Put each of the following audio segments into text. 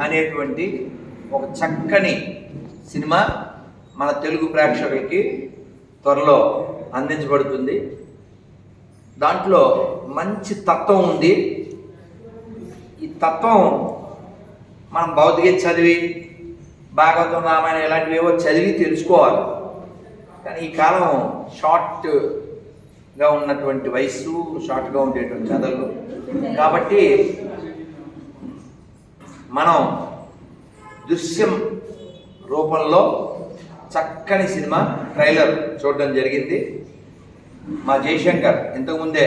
అనేటువంటి ఒక చక్కని సినిమా మన తెలుగు ప్రేక్షకులకి త్వరలో అందించబడుతుంది. దాంట్లో మంచి తత్వం ఉంది. ఈ తత్వం మనం భౌతిక చదివి భాగవతం రామాయణం ఇలాంటివి ఏవో చదివి తెలుసుకోవాలి. కానీ ఈ కాలం షార్ట్గా ఉన్నటువంటి వయస్సు షార్ట్గా ఉండేటువంటి కథలు. కాబట్టి మనం దృశ్యం రూపంలో చక్కని సినిమా ట్రైలర్ చూడడం జరిగింది. మా జయశంకర్ ఇంతకుముందే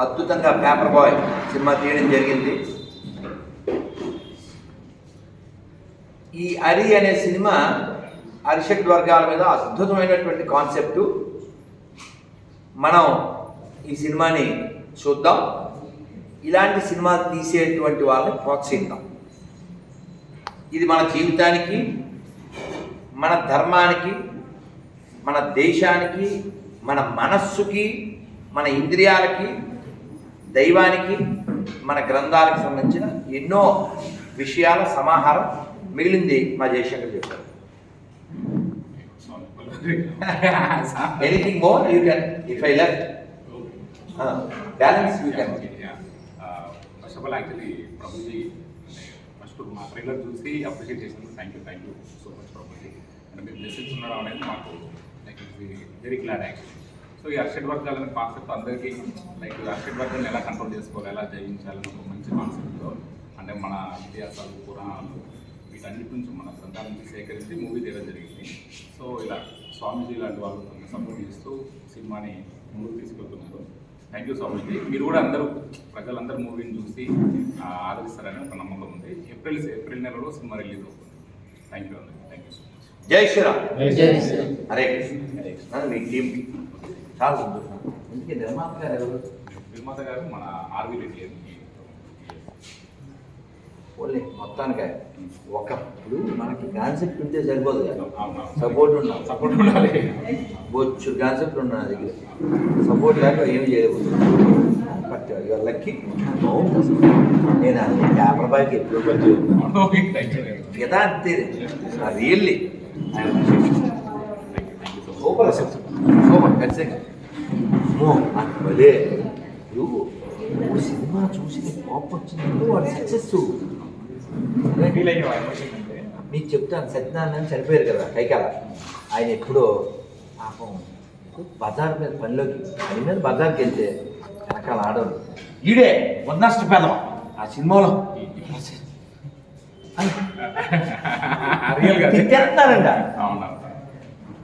అద్భుతంగా పేపర్ బాయ్ సినిమా తీయడం జరిగింది. ఈ అరి అనే సినిమా అరిషడ్ వర్గాల మీద అద్భుతమైనటువంటి కాన్సెప్టు. మనం ఈ సినిమాని చూద్దాం. ఇలాంటి సినిమా తీసేటువంటి వాళ్ళని ప్రోత్సహిద్దాం. ఇది మన జీవితానికి మన ధర్మానికి మన దేశానికి మన మనస్సుకి మన ఇంద్రియాలకి దైవానికి మన గ్రంథాలకు సంబంధించిన ఎన్నో విషయాల సమాహారం మిగిలింది మా జయశంకర్ చెప్పారు anything more you can if I left balance you can first of all actually Prabhuji first మా ట్రైలర్ చూసి అప్రిషియేట్ చేసినందుకు thank you thank you so much properly అంటే మీరు బ్లెస్సింగ్స్ ఉండడం అనేది మాకు like very glad actually so ఈ అర్షడ్ వర్గాలనే కాన్సెప్ట్ అందరికీ లైక్ అర్షడ్ వర్గాలను ఎలా కంట్రోల్ చేసుకోవాలి ఎలా జయించాలని ఒక మంచి కాన్సెప్ట్తో అంటే మన ఇతిహాసాలు పురాణాలు వీటన్నిటి నుంచి మన గ్రంథాల నుంచి సేకరించి మూవీ తీయడం జరిగింది. సో ఇలా స్వామీజీ లాంటి వాళ్ళు కొంచెం సపోర్ట్ చేస్తూ సినిమాని ముందుకు తీసుకెళ్తున్నారు. థ్యాంక్ యూ స్వామీజీ మీరు కూడా అందరూ ప్రజలందరూ మూవీని చూసి ఆ, ఆదరిస్తారని ఒక నమ్మకం ఉంది. ఏప్రిల్ ఏప్రిల్ నెలలో సినిమా రిలీజ్ అవుతుంది. థ్యాంక్ యూ అండి థ్యాంక్ యూ సో మచ్ జై శ్రీరామ్. జై శ్రీరామ్. హరే కృష్ణ. మీ టీంకి చాలా సంతోషం. ఎందుకంటే నిర్మాత గారు ఎవరు? నిర్మాత గారు మన ఆర్వీ రెడ్డి ఓన్లీ మొత్తానికి ఒకప్పుడు మనకి కాన్సెప్ట్ ఉంటే సరిపోదు సపోర్ట్ ఉండాలి. సపోర్ట్ ఉండాలి. బొచ్చు కాన్సెప్ట్ ఉన్నా నా దగ్గర సపోర్ట్ లేక ఏమి చేయలేదు బట్ యువర్ లక్కీ బాగుంది అసలు నేను అది పేపర్ ఎప్పుడు ఫిదా అంతే రియల్లీ సూపర్ అసలు సూపర్ ఖచ్చితంగా నాకు భలే. సినిమా చూసి నీకు కోపం వచ్చిందంటే వాడు సక్సెస్ ఫీల్ అయ్యే ఎమోషన్ అంటే మీకు చెప్తాను సత్యనారాయణ చనిపోయారు కదా కైకాల ఆయన ఎప్పుడో పాపం బజార్ మీద పనిలోకి పని మీద బజార్కి వెళ్తే వెనకాల ఆడవాడు ఈడే ఉన్నష్ట పెదం ఆ సినిమాలో తిట్టేస్తున్నారంట అవునా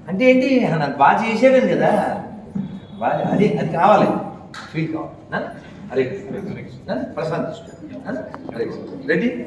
అంటే ఏంటి నన్ను బాగా చేసేవాను కదా బాగా అది అది కావాలి ఫీల్ కావాలి. నాన్న? ప్రశాంత్ కృష్ణ.